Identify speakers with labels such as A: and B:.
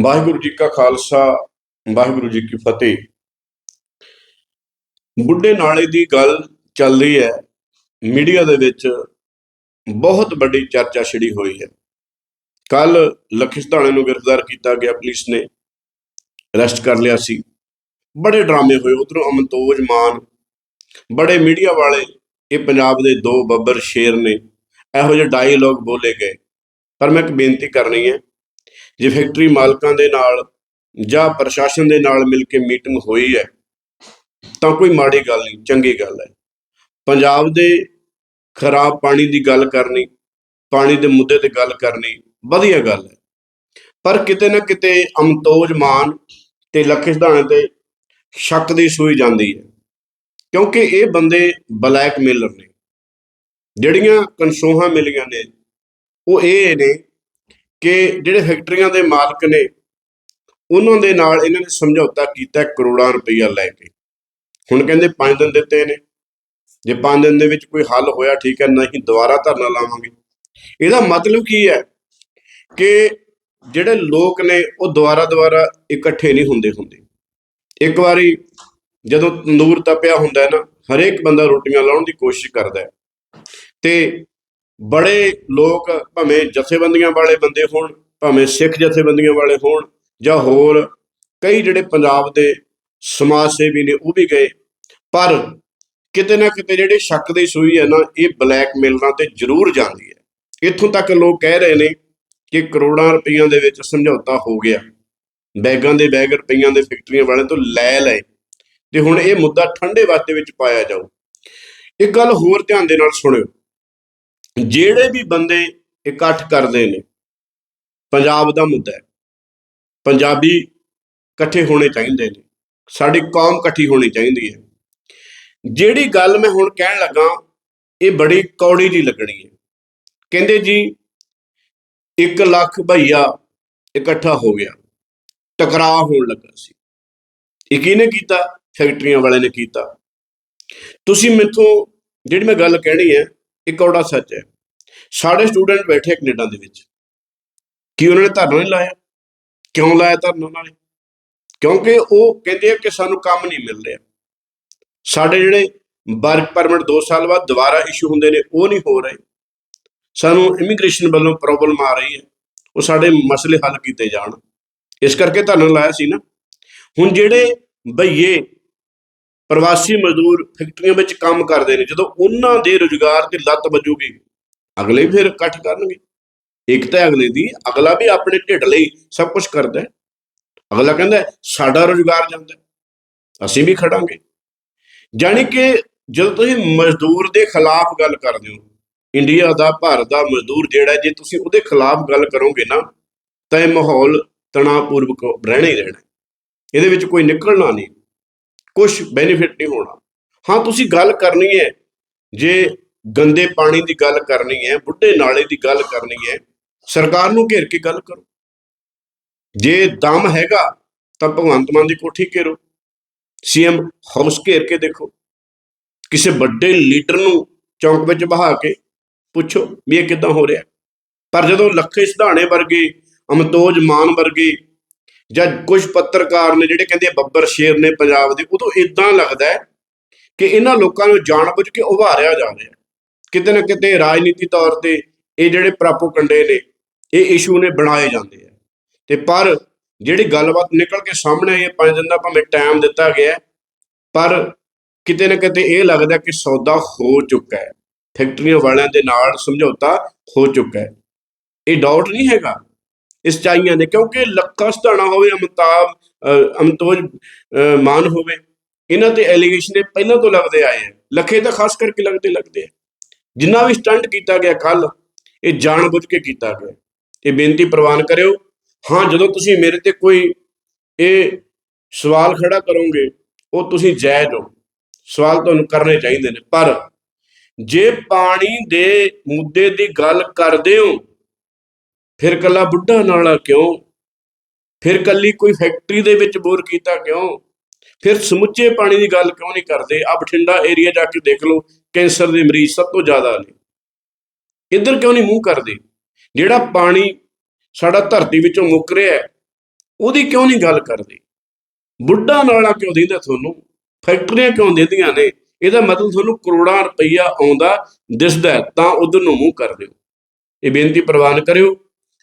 A: ਵਾਹਿਗੁਰੂ ਜੀ ਕਾ ਖਾਲਸਾ, ਵਾਹਿਗੁਰੂ ਜੀ ਕੀ ਫਤਿਹ। ਬੁੱਢੇ ਨਾਲੇ ਦੀ ਗੱਲ ਚੱਲ ਰਹੀ ਹੈ। ਮੀਡੀਆ ਦੇ ਵਿੱਚ ਬਹੁਤ ਵੱਡੀ ਚਰਚਾ ਛਿੜੀ ਹੋਈ ਹੈ। ਕੱਲ ਲਖਿਸਧਾਣੇ ਨੂੰ ਗ੍ਰਿਫਤਾਰ ਕੀਤਾ ਗਿਆ ਪੁਲਿਸ ਨੇ। ਅਰੈਸਟ ਕਰ ਲਿਆ ਸੀ। ਬੜੇ ਡਰਾਮੇ ਹੋਏ। ਉਧਰੋਂ ਅਮਨਤੋਜ ਮਾਨ, ਬੜੇ ਮੀਡੀਆ ਵਾਲੇ, ਇਹ ਪੰਜਾਬ ਦੇ ਦੋ ਬੱਬਰ ਸ਼ੇਰ ਨੇ। ਇਹੋ ਜਿਹੇ ਡਾਇਲੋਗ ਬੋਲੇ ਗਏ। ਪਰ ਮੈਂ ਇੱਕ ਬੇਨਤੀ ਕਰਨੀ ਹੈ ਜੇ ਫੈਕਟਰੀ ਮਾਲਕਾਂ ਦੇ ਨਾਲ ਜਾਂ ਪ੍ਰਸ਼ਾਸਨ ਦੇ ਨਾਲ ਮਿਲ ਕੇ ਮੀਟਿੰਗ ਹੋਈ ਹੈ, ਤਾਂ ਕੋਈ ਮਾੜੀ ਗੱਲ ਨਹੀਂ, ਚੰਗੀ ਗੱਲ ਹੈ। ਪੰਜਾਬ ਦੇ ਖਰਾਬ ਪਾਣੀ ਦੀ ਗੱਲ ਕਰਨੀ, ਪਾਣੀ ਦੇ ਮੁੱਦੇ ਤੇ ਗੱਲ ਕਰਨੀ ਵਧੀਆ ਗੱਲ ਹੈ। ਪਰ ਕਿਤੇ ਨਾ ਕਿਤੇ ਅਮਤੋਜ ਮਾਨ ਤੇ ਲੱਖੇ ਸਿਧਾਣੇ ਤੇ ਸ਼ੱਕ ਦੀ ਸੂਈ ਜਾਂਦੀ ਹੈ, ਕਿਉਂਕਿ ਇਹ ਬੰਦੇ ਬਲੈਕਮੇਲਰ ਨੇ। ਜਿਹੜੀਆਂ ਕਨਸੋਹਾਂ ਮਿਲੀਆਂ ਨੇ, ਉਹ ਇਹ ਨੇ ਕਿ ਜਿਹੜੇ ਫੈਕਟਰੀਆਂ ਦੇ ਮਾਲਕ ਨੇ, ਉਹਨਾਂ ਦੇ ਨਾਲ ਇਹਨਾਂ ਨੇ ਸਮਝੌਤਾ ਕੀਤਾ ਕਰੋੜਾਂ ਰੁਪਈਆ ਲੈ ਕੇ। ਹੁਣ ਕਹਿੰਦੇ 5 ਦਿਨ ਦਿੱਤੇ ਨੇ। ਜੇ 5 ਦਿਨ ਦੇ ਵਿੱਚ ਕੋਈ ਹੱਲ ਹੋਇਆ, ਠੀਕ ਹੈ ਨਹੀਂ ਦੁਬਾਰਾ ਧਰਨਾ ਲਾਵਾਂਗੇ। ਇਹਦਾ ਮਤਲਬ ਕੀ ਹੈ ਕਿ ਜਿਹੜੇ ਲੋਕ ਨੇ, ਉਹ ਦੁਬਾਰਾ ਦੁਬਾਰਾ ਇਕੱਠੇ ਨਹੀਂ ਹੁੰਦੇ ਹੁੰਦੇ ਇੱਕ ਵਾਰੀ ਜਦੋਂ ਤੰਦੂਰ ਤਪਿਆ ਹੁੰਦਾ ਹੈ ਨਾ, ਹਰੇਕ ਬੰਦਾ ਰੋਟੀਆਂ ਲਾਉਣ ਦੀ ਕੋਸ਼ਿਸ਼ ਕਰਦਾ ਹੈ। ਤੇ ਬੜੇ ਲੋਕ ਭਾਵੇਂ ਜਥੇਬੰਦੀਆਂ ਵਾਲੇ ਬੰਦੇ ਹੋਣ, ਭਾਵੇਂ ਸਿੱਖ ਜਥੇਬੰਦੀਆਂ ਵਾਲੇ ਹੋਣ ਜਾਂ ਹੋਰ ਕਈ ਜਿਹੜੇ ਪੰਜਾਬ ਦੇ ਸਮਾਜ ਸੇਵੀ ਨੇ ਉਹ ਵੀ ਗਏ। ਪਰ ਕਿਤੇ ਨਾ ਕਿਤੇ ਜਿਹੜੇ ਸ਼ੱਕ ਦੀ ਸੂਈ ਹੈ ਨਾ, ਇਹ ਬਲੈਕਮੇਲਰਾਂ ਤੇ ਜ਼ਰੂਰ ਜਾਂਦੀ ਹੈ। ਇੱਥੋਂ ਤੱਕ ਲੋਕ ਕਹਿ ਰਹੇ ਨੇ ਕਿ ਕਰੋੜਾਂ ਰੁਪਈਆਂ ਦੇ ਵਿੱਚ ਸਮਝੌਤਾ ਹੋ ਗਿਆ। ਬੈਗਾਂ ਦੇ ਬੈਗ ਰੁਪਈਆਂ ਦੇ ਫੈਕਟਰੀਆਂ ਵਾਲਿਆਂ ਤੋਂ ਲੈ ਲਏ। ਤੇ ਹੁਣ ਇਹ ਮੁੱਦਾ ਠੰਡੇ ਵਾਸਤੇ ਵਿੱਚ ਪਾਇਆ ਜਾਊ। ਇੱਕ ਗੱਲ ਹੋਰ ਧਿਆਨ ਦੇ ਨਾਲ ਸੁਣਿਓ। ਜਿਹੜੇ ਵੀ ਬੰਦੇ ਇਕੱਠ ਕਰਦੇ ਨੇ, ਪੰਜਾਬ ਦਾ ਮੁੱਦਾ ਹੈ। ਪੰਜਾਬੀ ਇਕੱਠੇ ਹੋਣੇ ਚਾਹੀਦੇ ਨੇ, ਸਾਡੀ ਕੌਮ ਇਕੱਠੀ ਹੋਣੀ ਚਾਹੀਦੀ ਹੈ। ਜਿਹੜੀ ਗੱਲ ਮੈਂ ਹੁਣ ਕਹਿਣ ਲੱਗਾ, ਇਹ ਬੜੀ ਕੌੜੀ ਜੀ ਲੱਗਣੀ ਹੈ। ਕਹਿੰਦੇ ਜੀ 1 ਲੱਖ ਭਈਆ ਇਕੱਠਾ ਹੋ ਗਿਆ, ਟਕਰਾਅ ਹੋਣ ਲੱਗਾ ਸੀ। ਇਹ ਕਿਹਨੇ ਕੀਤਾ? ਫੈਕਟਰੀਆਂ ਵਾਲੇ ਨੇ ਕੀਤਾ। ਤੁਸੀਂ ਮੈਥੋਂ ਜਿਹੜੀ ਮੈਂ ਗੱਲ ਕਹਿਣੀ ਹੈ ਇੱਕ ਕੌੜਾ ਸੱਚ ਹੈ। ਸਾਡੇ ਸਟੂਡੈਂਟ ਬੈਠੇ ਕੈਨੇਡਾ ਦੇ ਵਿੱਚ। ਕੀ ਉਹਨਾਂ ਨੇ ਧਰਨਾ ਨਹੀਂ ਲਾਇਆ? ਕਿਉਂ ਲਾਇਆ ਧਰਨਾ ਉਹਨਾਂ ਨੇ? ਕਿਉਂਕਿ ਉਹ ਕਹਿੰਦੇ ਆ ਕਿ ਸਾਨੂੰ ਕੰਮ ਨਹੀਂ ਮਿਲ ਰਿਹਾ। ਸਾਡੇ ਜਿਹੜੇ ਵਰਕ ਪਰਮਿਟ 2 ਸਾਲ ਬਾਅਦ ਦੁਬਾਰਾ ਇਸ਼ੂ ਹੁੰਦੇ ਨੇ, ਉਹ ਨਹੀਂ ਹੋ ਰਹੇ। ਸਾਨੂੰ ਇਮੀਗ੍ਰੇਸ਼ਨ ਵੱਲੋਂ ਪ੍ਰੋਬਲਮ ਆ ਰਹੀ ਹੈ। ਉਹ ਸਾਡੇ ਮਸਲੇ ਹੱਲ ਕੀਤੇ ਜਾਣ। ਇਸ ਕਰਕੇ ਧਰਨਾ ਲਾਇਆ ਸੀ ਨਾ। ਹੁਣ ਜਿਹੜੇ ਬਈਏ ਪ੍ਰਵਾਸੀ ਮਜ਼ਦੂਰ ਫੈਕਟਰੀਆਂ ਵਿੱਚ ਕੰਮ ਕਰਦੇ ਨੇ। ਜਦੋਂ ਉਹਨਾਂ ਦੇ ਰੁਜ਼ਗਾਰ ਤੇ ਲੱਤ ਵੱਜੂਗੀ, ਅਗਲੇ ਫਿਰ ਇਕੱਠ ਕਰਨਗੇ। ਇੱਕ ਤਾਂ ਅਗਲੇ ਦੀ, ਅਗਲਾ ਵੀ ਆਪਣੇ ਢਿੱਡ ਲਈ ਸਭ ਕੁਝ ਕਰਦਾ ਹੈ। ਅਗਲਾ ਕਹਿੰਦਾ, ਸਾਡਾ ਰੁਜ਼ਗਾਰ ਜਾਂਦਾ ਅਸੀਂ ਵੀ ਖੜਾਂਗੇ। ਜਾਣੀ ਕਿ ਜਦੋਂ ਤੁਸੀਂ ਮਜ਼ਦੂਰ ਦੇ ਖਿਲਾਫ ਗੱਲ ਕਰਦੇ ਹੋ, ਇੰਡੀਆ ਦਾ, ਭਾਰਤ ਦਾ ਮਜ਼ਦੂਰ ਜਿਹੜਾ, ਜੇ ਤੁਸੀਂ ਉਹਦੇ ਖਿਲਾਫ ਗੱਲ ਕਰੋਗੇ ਨਾ, ਤਾਂ ਇਹ ਮਾਹੌਲ ਤਣਾਅਪੂਰਵਕ ਰਹਿਣਾ ਹੀ ਰਹਿਣਾ ਇਹਦੇ ਵਿੱਚ ਕੋਈ ਨਿਕਲਣਾ ਨਹੀਂ। ਕੁਝ ਬੈਨੀਫਿਟ ਨਹੀਂ ਹੋਣਾ। ਹਾਂ, ਤੁਸੀਂ ਗੱਲ ਕਰਨੀ ਹੈ। ਜੇ ਗੰਦੇ ਪਾਣੀ ਦੀ ਗੱਲ ਕਰਨੀ ਹੈ, ਬੁੱਢੇ ਨਾਲੇ ਦੀ ਗੱਲ ਕਰਨੀ ਹੈ, ਸਰਕਾਰ ਨੂੰ ਘੇਰ ਕੇ ਗੱਲ ਕਰੋ। ਜੇ ਦਮ ਹੈਗਾ, ਤਾਂ ਭਗਵੰਤ ਮਾਨ ਦੀ ਕੋਠੀ ਘੇਰੋ। ਸੀਐਮ ਹਾਊਸ ਘੇਰ ਕੇ ਦੇਖੋ। ਕਿਸੇ ਵੱਡੇ ਲੀਡਰ ਨੂੰ ਚੌਂਕ ਵਿੱਚ ਬਹਾ ਕੇ ਪੁੱਛੋ ਵੀ ਇਹ ਕਿੱਦਾਂ ਹੋ ਰਿਹਾ। ਪਰ ਜਦੋਂ ਲੱਖੇ ਸਿਧਾਣੇ ਵਰਗੇ, ਅਮਤੋਜ ਮਾਨ ਵਰਗੇ ਜਾਂ ਕੁਝ ਪੱਤਰਕਾਰ ਨੇ ਜਿਹੜੇ ਕਹਿੰਦੇ ਬੱਬਰ ਸ਼ੇਰ ਨੇ ਪੰਜਾਬ ਦੇ, ਉਦੋਂ ਇਦਾਂ ਲੱਗਦਾ ਕਿ ਇਹਨਾਂ ਲੋਕਾਂ ਨੂੰ ਜਾਣਬੁੱਝ ਕੇ ਉਭਾਰਿਆ ਜਾ ਰਿਹਾ ਕਿਤੇ ਨਾ ਕਿਤੇ ਰਾਜਨੀਤੀ ਤੌਰ ਤੇ ਇਹ ਜਿਹੜੇ ਪ੍ਰਾਪੋਕੰਡੇ ਨੇ, ਇਹ ਇਸ਼ੂ ਨੇ ਬਣਾਏ ਜਾਂਦੇ ਆ। ਤੇ ਪਰ ਜਿਹੜੀ ਗੱਲਬਾਤ ਨਿਕਲ ਕੇ ਸਾਹਮਣੇ ਆਈ ਹੈ, ਪੰਜ ਦਿਨ ਦਾ ਭਾਵੇਂ ਟਾਈਮ ਦਿੱਤਾ ਗਿਆ ਪਰ ਕਿਤੇ ਨਾ ਕਿਤੇ ਇਹ ਲੱਗਦਾ ਕਿ ਸੌਦਾ ਹੋ ਚੁੱਕਾ ਹੈ। ਫੈਕਟਰੀਆਂ ਵਾਲਿਆਂ ਦੇ ਨਾਲ ਸਮਝੌਤਾ ਹੋ ਚੁੱਕਾ ਹੈ। ਇਹ ਡਾਊਟ ਨਹੀਂ ਹੈਗਾ ਇਸ ਚਾਈਆਂ ਦੇ ਕਿਉਂਕਿ ਲੱਖਾਂ ਸਧਾਣਾ ਹੋਵੇ ਅਮਤਾਬ ਅਮਤੋਜ ਮਾਨ ਹੋਵੇ, ਇਹਨਾਂ ਤੇ ਐਲੀਗੇਸ਼ਨ ਪਹਿਲਾਂ ਤੋਂ ਲੱਗਦੇ ਆਏ ਆ। ਲੱਖੇ ਤਾਂ ਖਾਸ ਕਰਕੇ ਲੱਗਦੇ ਲੱਗਦੇ ਆ। ਜਿੰਨਾ ਵੀ ਸਟੰਟ ਕੀਤਾ ਗਿਆ ਕੱਲ ਇਹ ਜਾਣਬੁੱਝ ਕੇ ਕੀਤਾ ਗਿਆ। ਇਹ ਬੇਨਤੀ ਪ੍ਰਵਾਨ ਕਰਿਓ। ਹਾਂ, ਜਦੋਂ ਤੁਸੀਂ ਮੇਰੇ ਤੇ ਕੋਈ ਇਹ ਸਵਾਲ ਖੜਾ ਕਰੋਗੇ, ਉਹ ਤੁਸੀਂ ਜਾਇਜ਼ ਹੋ। ਸਵਾਲ ਤੁਹਾਨੂੰ ਕਰਨੇ ਚਾਹੀਦੇ ਨੇ। ਪਰ ਜੇ ਪਾਣੀ ਦੇ ਮੁੱਦੇ ਦੀ ਗੱਲ ਕਰਦੇ ਹੋ ਫਿਰ ਕੱਲਾ ਬੁੱਢਾ ਨਾਲਾ ਕਿਉਂ? ਫਿਰ ਕੱਲੀ ਕੋਈ ਫੈਕਟਰੀ ਦੇ ਵਿੱਚ ਬੋਰ ਕੀਤਾ ਕਿਉਂ? ਫਿਰ ਸਮੁੱਚੇ ਪਾਣੀ ਦੀ ਗੱਲ ਕਿਉਂ ਨਹੀਂ ਕਰਦੇ? ਆ ਬਠਿੰਡਾ ਏਰੀਆ ਜਾ ਕੇ ਦੇਖ ਲਓ, ਕੈਂਸਰ ਦੇ ਮਰੀਜ਼ ਸਭ ਤੋਂ ਜ਼ਿਆਦਾ ਨੇ। ਇੱਧਰ ਕਿਉਂ ਨਹੀਂ ਮੂੰਹ ਕਰਦੇ? ਜਿਹੜਾ ਪਾਣੀ ਸਾਡਾ ਧਰਤੀ ਵਿੱਚੋਂ ਮੁੱਕ ਰਿਹਾ ਹੈ, ਉਹਦੀ ਕਿਉਂ ਨਹੀਂ ਗੱਲ ਕਰਦੇ? ਬੁੱਢਾ ਨਾਲਾ ਕਿਉਂ ਦਿੰਦਾ ਤੁਹਾਨੂੰ? ਫੈਕਟਰੀਆਂ ਕਿਉਂ ਦਿੰਦੀਆਂ ਨੇ? ਇਹਦਾ ਮਤਲਬ ਤੁਹਾਨੂੰ ਕਰੋੜਾਂ ਰੁਪਈਆ ਆਉਂਦਾ, ਦਿਸਦਾ ਤਾਂ ਉਧਰ ਨੂੰ ਮੂੰਹ ਕਰ ਦਿਓ। ਇਹ ਬੇਨਤੀ ਪ੍ਰਵਾਨ ਕਰਿਓ।